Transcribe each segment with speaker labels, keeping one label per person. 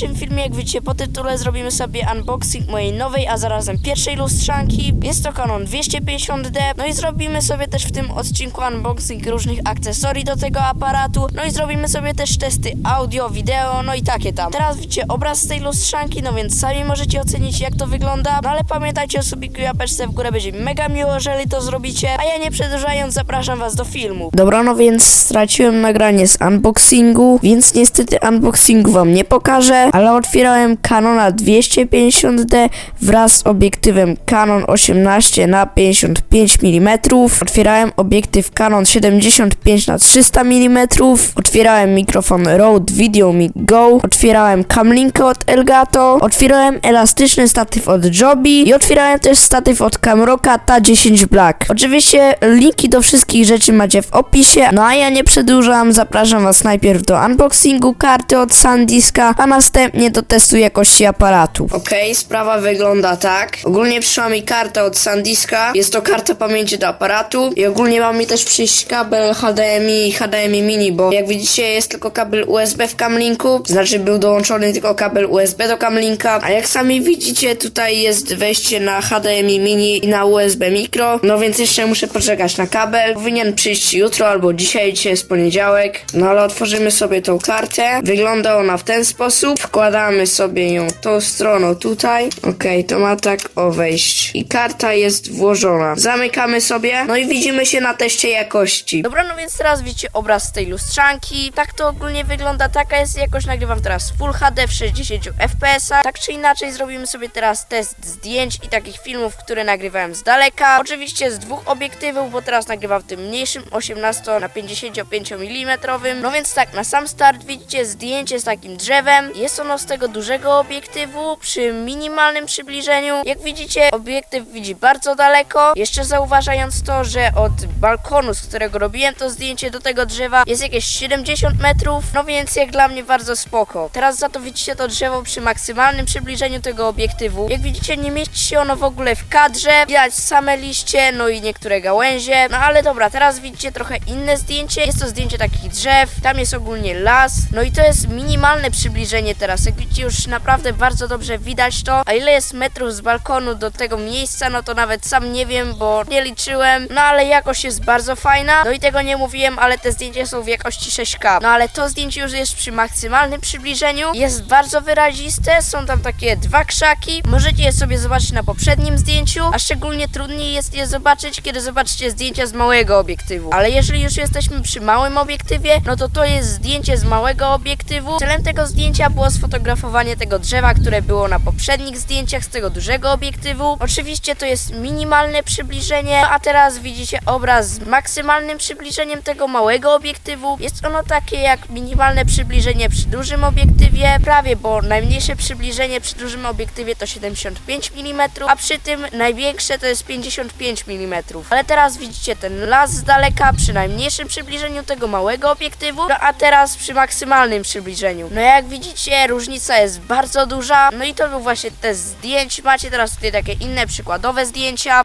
Speaker 1: dzisiejszym filmie, jak widzicie po tytule, zrobimy sobie unboxing mojej nowej, a zarazem pierwszej lustrzanki. Jest to Canon 250D. No i zrobimy sobie też w tym odcinku unboxing różnych akcesorii do tego aparatu. No i zrobimy sobie też testy audio, wideo, no i takie tam. Teraz widzicie obraz z tej lustrzanki, no więc sami możecie ocenić jak to wygląda. No ale pamiętajcie o subiku łapeczce w górę, będzie mega miło, jeżeli to zrobicie. A ja nie przedłużając, zapraszam was do filmu. Dobra, no więc straciłem nagranie z unboxingu, więc niestety unboxingu wam nie pokażę, ale otwierałem Canona 250D wraz z obiektywem Canon 18 na 55 mm. Otwierałem obiektyw Canon 75 na 300 mm. Otwierałem mikrofon Rode VideoMic Go. Otwierałem camlinkę od Elgato. Otwierałem elastyczny statyw od Joby i otwierałem też statyw od Camroka Ta10 Black. Oczywiście linki do wszystkich rzeczy macie w opisie. No a ja nie przedłużam, zapraszam was najpierw do unboxingu karty od SanDiska, a następnie do testu jakości aparatu. Okej, sprawa wygląda tak. Ogólnie przyszła mi karta od SanDiska. Jest to karta pamięci do aparatu i ogólnie ma mi też przyjść kabel HDMI i HDMI mini, bo jak widzicie jest tylko kabel USB w Camlinku, znaczy był dołączony tylko kabel USB do Camlinka, a jak sami widzicie tutaj jest wejście na HDMI mini i na USB mikro, no więc jeszcze muszę poczekać na kabel. Powinien przyjść jutro albo dzisiaj, dzisiaj jest poniedziałek. No ale otworzymy sobie tą kartę. Wygląda ona w ten sposób. Wkładamy sobie ją tą stroną tutaj. Okej, to ma tak o wejść. I karta jest włożona. Zamykamy sobie. No i widzimy się na teście jakości. Dobra, no więc teraz widzicie obraz z tej lustrzanki. Tak to ogólnie wygląda. Taka jest jakość. Nagrywam teraz Full HD w 60 fps. Tak czy inaczej zrobimy sobie teraz test zdjęć i takich filmów, które nagrywałem z daleka. Oczywiście z dwóch obiektywów, bo teraz nagrywam w tym mniejszym 18 na 55 mm. No więc tak, na sam start widzicie zdjęcie z takim drzewem. Jest ono z tego dużego obiektywu przy minimalnym przybliżeniu. Jak widzicie, obiektyw widzi bardzo daleko. Jeszcze zauważając to, że od balkonu, z którego robiłem to zdjęcie do tego drzewa jest jakieś 70 metrów. No więc jak dla mnie bardzo spoko. Teraz za to widzicie to drzewo przy maksymalnym przybliżeniu tego obiektywu. Jak widzicie, nie mieści się ono w ogóle w kadrze. Widać same liście, no i niektóre gałęzie. No ale dobra, teraz widzicie trochę inne zdjęcie. Jest to zdjęcie takich drzew. Tam jest ogólnie las. No i to jest minimalne przybliżenie teraz. Jak widzicie, już naprawdę bardzo dobrze widać to. A ile jest metrów z balkonu do tego miejsca, no to nawet sam nie wiem, bo nie liczyłem. No ale jakość jest bardzo fajna. No i tego nie mówiłem, ale te zdjęcia są w jakości 6K. No ale to zdjęcie już jest przy maksymalnym przybliżeniu. Jest bardzo wyraziste. Są tam takie dwa krzaki. Możecie je sobie zobaczyć na poprzednim zdjęciu, a szczególnie trudniej jest je zobaczyć, kiedy zobaczycie zdjęcia z małego obiektywu. Ale jeżeli już jesteśmy przy małym obiektywie, no to to jest zdjęcie z małego obiektywu. Celem tego zdjęcia było sfotografowanie tego drzewa, które było na poprzednich zdjęciach z tego dużego obiektywu. Oczywiście to jest minimalne przybliżenie, a teraz widzicie obraz z maksymalnym przybliżeniem tego małego obiektywu. Jest ono takie jak minimalne przybliżenie przy dużym obiektywie, prawie, bo najmniejsze przybliżenie przy dużym obiektywie to 75 mm, a przy tym największe to jest 55 mm. Ale teraz widzicie ten las z daleka przy najmniejszym przybliżeniu tego małego obiektywu, no a teraz przy maksymalnym przybliżeniu. No jak widzicie, różnica jest bardzo duża. No i to był właśnie test zdjęć. Macie teraz tutaj takie inne przykładowe zdjęcia.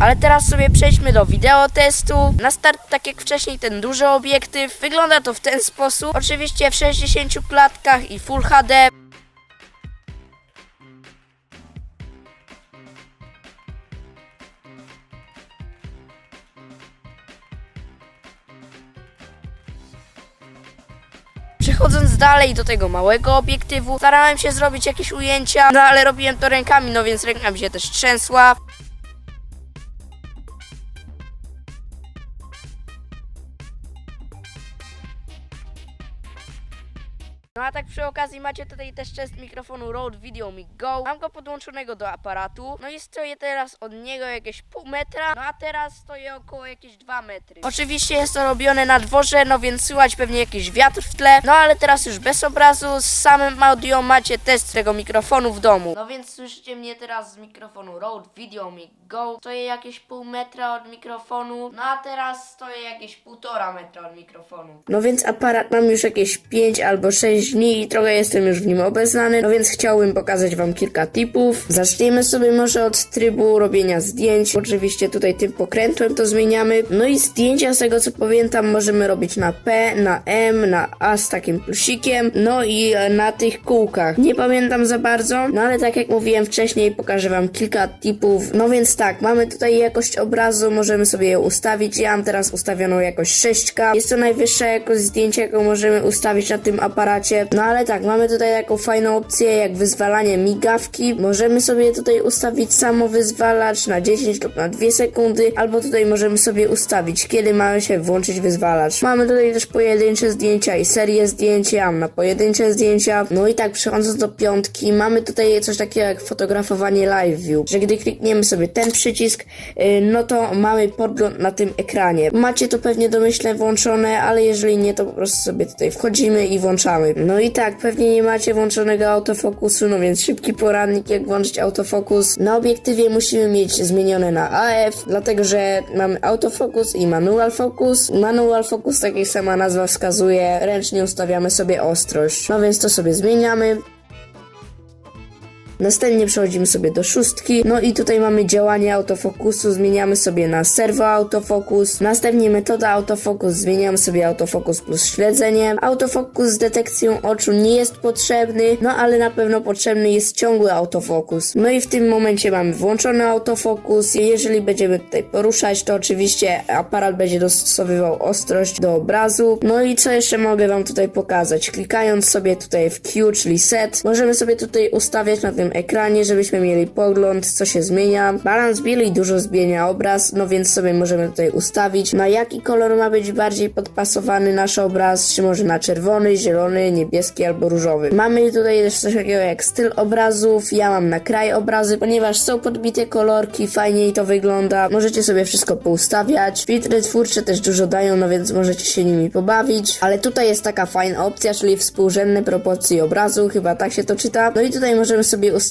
Speaker 1: Ale teraz sobie przejdźmy do wideo testu. Na start, tak jak wcześniej, ten duży obiektyw. Wygląda to w ten sposób. Oczywiście w 60 klatkach i Full HD. Przechodząc dalej do tego małego obiektywu, starałem się zrobić jakieś ujęcia, no ale robiłem to rękami, no więc ręka mi się też trzęsła. Tak przy okazji macie tutaj też test mikrofonu Rode VideoMic Go. Mam go podłączonego do aparatu. No i stoję teraz od niego jakieś pół metra, no a teraz stoję około jakieś dwa metry. Oczywiście jest to robione na dworze, no więc słychać pewnie jakiś wiatr w tle. No ale teraz już bez obrazu, z samym audio macie test tego mikrofonu w domu. No więc słyszycie mnie teraz z mikrofonu Rode VideoMic Go. Stoję jakieś pół metra od mikrofonu, no a teraz stoję jakieś półtora metra od mikrofonu. No więc aparat mam już jakieś 5 albo 6 dni i trochę jestem już w nim obeznany, no więc chciałbym pokazać wam kilka tipów. Zacznijmy sobie może od trybu robienia zdjęć. Oczywiście tutaj tym pokrętłem to zmieniamy. No i zdjęcia z tego co pamiętam możemy robić na P, na M, na A z takim plusikiem, no i e, na tych kółkach. Nie pamiętam za bardzo, no ale tak jak mówiłem wcześniej, pokażę wam kilka tipów. No więc tak, mamy tutaj jakość obrazu, możemy sobie ją ustawić. Ja mam teraz ustawioną jakość 6K. Jest to najwyższa jakość zdjęcia, jaką możemy ustawić na tym aparacie. No ale tak, mamy tutaj taką fajną opcję jak wyzwalanie migawki. Możemy sobie tutaj ustawić samo wyzwalacz na 10 lub na 2 sekundy, albo tutaj możemy sobie ustawić, kiedy mamy się włączyć wyzwalacz. Mamy tutaj też pojedyncze zdjęcia i serię zdjęć. Ja mam na pojedyncze zdjęcia. No i tak, przechodząc do piątki, mamy tutaj coś takiego jak fotografowanie live view, że gdy klikniemy sobie ten przycisk, yy, no to mamy podgląd na tym ekranie. Macie to pewnie domyślnie włączone, ale jeżeli nie, to po prostu sobie tutaj wchodzimy i włączamy. No tak, pewnie nie macie włączonego autofokusu, no więc szybki poradnik jak włączyć autofokus. Na obiektywie musimy mieć zmienione na AF, dlatego że mamy autofokus i manual focus. Manual focus, tak jak sama nazwa wskazuje, ręcznie ustawiamy sobie ostrość. No więc to sobie zmieniamy. Następnie przechodzimy sobie do szóstki. No i tutaj mamy działanie autofokusu, zmieniamy sobie na servo autofokus. Następnie metoda autofokus, zmieniamy sobie autofokus plus śledzenie. Autofokus z detekcją oczu nie jest potrzebny, no ale na pewno potrzebny jest ciągły autofokus. No i w tym momencie mamy włączony autofokus. Jeżeli będziemy tutaj poruszać, to oczywiście aparat będzie dostosowywał ostrość do obrazu. No i co jeszcze mogę wam tutaj pokazać? Klikając sobie tutaj w Q, czyli set, możemy sobie tutaj ustawiać na tym ekranie, żebyśmy mieli pogląd, co się zmienia. Balans bieli dużo zmienia obraz, no więc sobie możemy tutaj ustawić, na jaki kolor ma być bardziej podpasowany nasz obraz, czy może na czerwony, zielony, niebieski albo różowy. Mamy tutaj też coś takiego jak styl obrazów, ja mam na kraj obrazy, ponieważ są podbite kolorki, fajniej to wygląda. Możecie sobie wszystko poustawiać. Filtry twórcze też dużo dają, no więc możecie się nimi pobawić. Ale tutaj jest taka fajna opcja, czyli współrzędne proporcje obrazu, chyba tak się to czyta. No i tutaj możemy sobie ustawić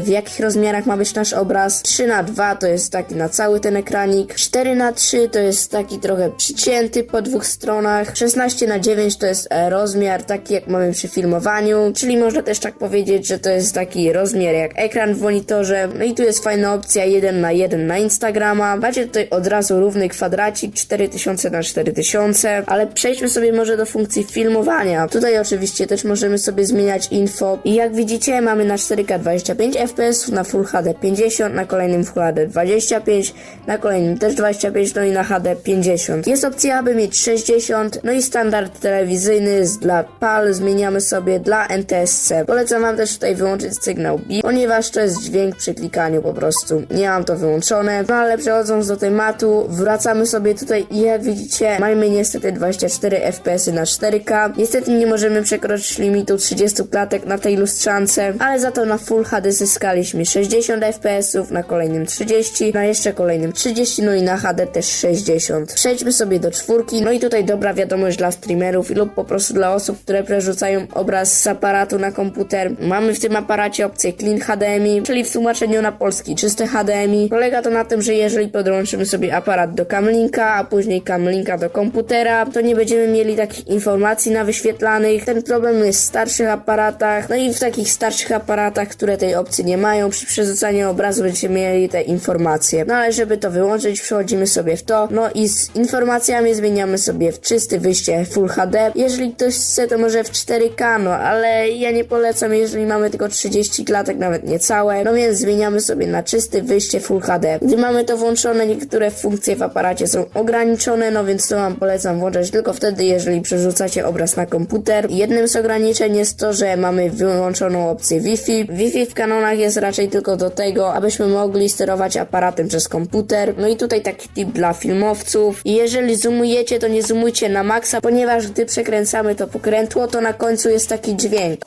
Speaker 1: w jakich rozmiarach ma być nasz obraz. 3 na 2 to jest taki na cały ten ekranik. 4 na 3 to jest taki trochę przycięty po dwóch stronach. 16 na 9 to jest e, rozmiar taki jak mamy przy filmowaniu, czyli można też tak powiedzieć, że to jest taki rozmiar jak ekran w monitorze. No i tu jest fajna opcja 1 na 1 na Instagrama. Macie tutaj od razu równy kwadracik 4000 na 4000, ale przejdźmy sobie może do funkcji filmowania. Tutaj oczywiście też możemy sobie zmieniać info i jak widzicie mamy na 4K 25 fps, na Full HD 50, na kolejnym Full HD 25, na kolejnym też 25, no i na HD 50. Jest opcja, aby mieć 60, no i standard telewizyjny dla PAL, zmieniamy sobie dla NTSC. Polecam wam też tutaj wyłączyć sygnał BIP, ponieważ to jest dźwięk przy klikaniu po prostu. Nie mam to wyłączone, no ale przechodząc do tematu, wracamy sobie tutaj i jak widzicie, mamy niestety 24 fps na 4K. Niestety nie możemy przekroczyć limitu 30 klatek na tej lustrzance, ale za to na Full HD zyskaliśmy 60 fps, na kolejnym 30, na jeszcze kolejnym 30, no i na HD też 60. Przejdźmy sobie do czwórki, no i tutaj dobra wiadomość dla streamerów lub po prostu dla osób, które przerzucają obraz z aparatu na komputer. Mamy w tym aparacie opcję Clean HDMI, czyli w tłumaczeniu na polski czyste HDMI. Polega to na tym, że jeżeli podłączymy sobie aparat do Camlinka, a później Camlinka do komputera, to nie będziemy mieli takich informacji na wyświetlanych. Ten problem jest w starszych aparatach, no i w takich starszych aparatach, które tej opcji nie mają, przy przerzucaniu obrazu będziemy mieli te informacje. No ale żeby to wyłączyć, przechodzimy sobie w to, no i z informacjami zmieniamy sobie w czysty wyjście Full HD. Jeżeli ktoś chce, to może w 4K, no ale ja nie polecam, jeżeli mamy tylko 30 klatek, nawet niecałe. No więc zmieniamy sobie na czysty wyjście Full HD. Gdy mamy to włączone, niektóre funkcje w aparacie są ograniczone, no więc to wam polecam włączać tylko wtedy, jeżeli przerzucacie obraz na komputer. Jednym z ograniczeń jest to, że mamy wyłączoną opcję Wi-Fi. Wi-Fi w kanonach jest raczej tylko do tego, abyśmy mogli sterować aparatem przez komputer. No i tutaj taki tip dla filmowców. Jeżeli zoomujecie, to nie zoomujcie na maksa, ponieważ gdy przekręcamy to pokrętło, to na końcu jest taki dźwięk.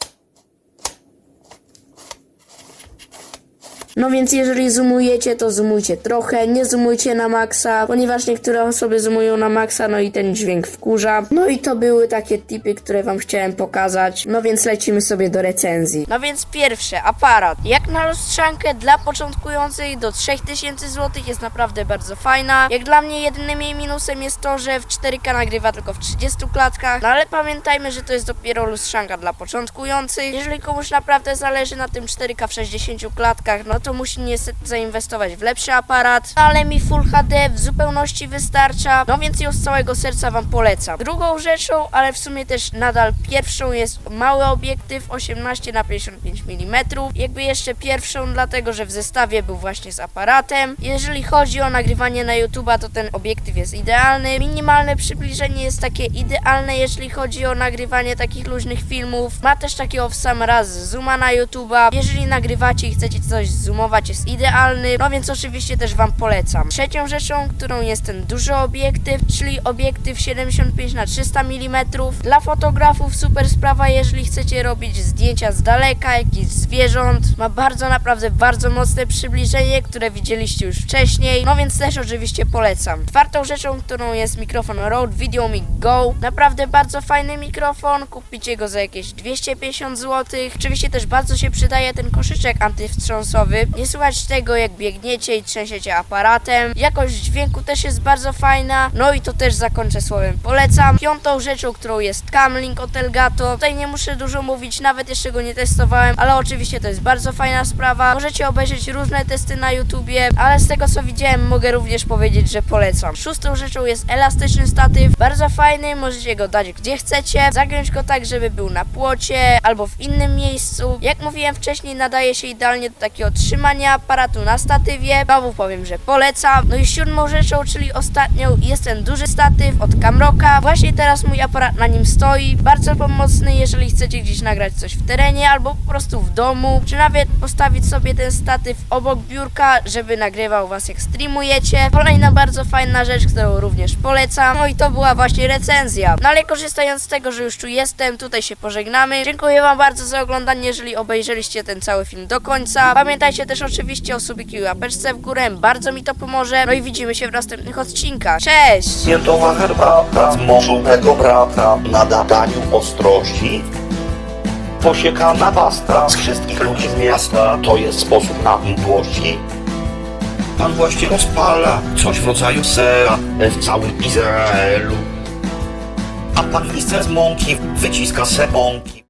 Speaker 1: No więc jeżeli zoomujecie, to zoomujcie trochę, nie zoomujcie na maksa, ponieważ niektóre osoby zoomują na maksa, no i ten dźwięk wkurza. No i to były takie tipy, które wam chciałem pokazać. No więc lecimy sobie do recenzji. No więc pierwsze, aparat. Jak na lustrzankę dla początkujących do 3000 zł jest naprawdę bardzo fajna. Jak dla mnie jedynym jej minusem jest to, że w 4K nagrywa tylko w 30 klatkach, no ale pamiętajmy, że to jest dopiero lustrzanka dla początkujących. Jeżeli komuś naprawdę zależy na tym 4K w 60 klatkach, no to musi niestety zainwestować w lepszy aparat, ale mi Full HD w zupełności wystarcza, no więc ją z całego serca Wam polecam. Drugą rzeczą, ale w sumie też nadal pierwszą jest mały obiektyw 18 na 55 mm. Jakby jeszcze pierwszą, dlatego że w zestawie był właśnie z aparatem. Jeżeli chodzi o nagrywanie na YouTube'a, to ten obiektyw jest idealny. Minimalne przybliżenie jest takie idealne, jeżeli chodzi o nagrywanie takich luźnych filmów. Ma też takiego w sam raz zooma na YouTube'a. Jeżeli nagrywacie i chcecie coś zoomować, jest idealny. No więc oczywiście też Wam polecam. Trzecią rzeczą, którą jest ten duży obiektyw, czyli obiektyw 75 na 300 mm. Dla fotografów super sprawa, jeżeli chcecie robić zdjęcia z daleka, jakichś zwierząt. Ma bardzo, naprawdę bardzo mocne przybliżenie, które widzieliście już wcześniej. No więc też oczywiście polecam. Czwartą rzeczą, którą jest mikrofon Rode VideoMic Go. Naprawdę bardzo fajny mikrofon. Kupicie go za jakieś 250 zł. Oczywiście też bardzo się przydaje ten koszyczek antywstrząsowy. Nie słuchać tego, jak biegniecie i trzęsiecie aparatem. Jakość dźwięku też jest bardzo fajna. No i to też zakończę słowem polecam. Piątą rzeczą, którą jest Camlink od Elgato. Tutaj nie muszę dużo mówić, nawet jeszcze go nie testowałem, ale oczywiście to jest bardzo fajna sprawa. Możecie obejrzeć różne testy na YouTubie, ale z tego co widziałem mogę również powiedzieć, że polecam. Szóstą rzeczą jest elastyczny statyw. Bardzo fajny, możecie go dać gdzie chcecie. Zagiąć go tak, żeby był na płocie albo w innym miejscu. Jak mówiłem wcześniej, nadaje się idealnie do takiego trzymania aparatu na statywie. Znowu powiem, że polecam. No i siódmą rzeczą, czyli ostatnią, jest ten duży statyw od Camroka. Właśnie teraz mój aparat na nim stoi. Bardzo pomocny, jeżeli chcecie gdzieś nagrać coś w terenie albo po prostu w domu, czy nawet postawić sobie ten statyw obok biurka, żeby nagrywał was jak streamujecie. Kolejna bardzo fajna rzecz, którą również polecam. No i to była właśnie recenzja. No ale korzystając z tego, że już tu jestem, tutaj się pożegnamy. Dziękuję wam bardzo za oglądanie, jeżeli obejrzeliście ten cały film do końca. Pamiętajcie też oczywiście o subiki i łapeczce w górę, bardzo mi to pomoże. No i widzimy się w następnych odcinkach. Cześć!
Speaker 2: Miętowa herbata z morzonego brata na daniu ostrości. Posiekana pasta z wszystkich ludzi z miasta to jest sposób na mdłości. Pan właśnie rozpala coś w rodzaju sera w całym Izraelu. A pan misce z mąki wyciska se mąki.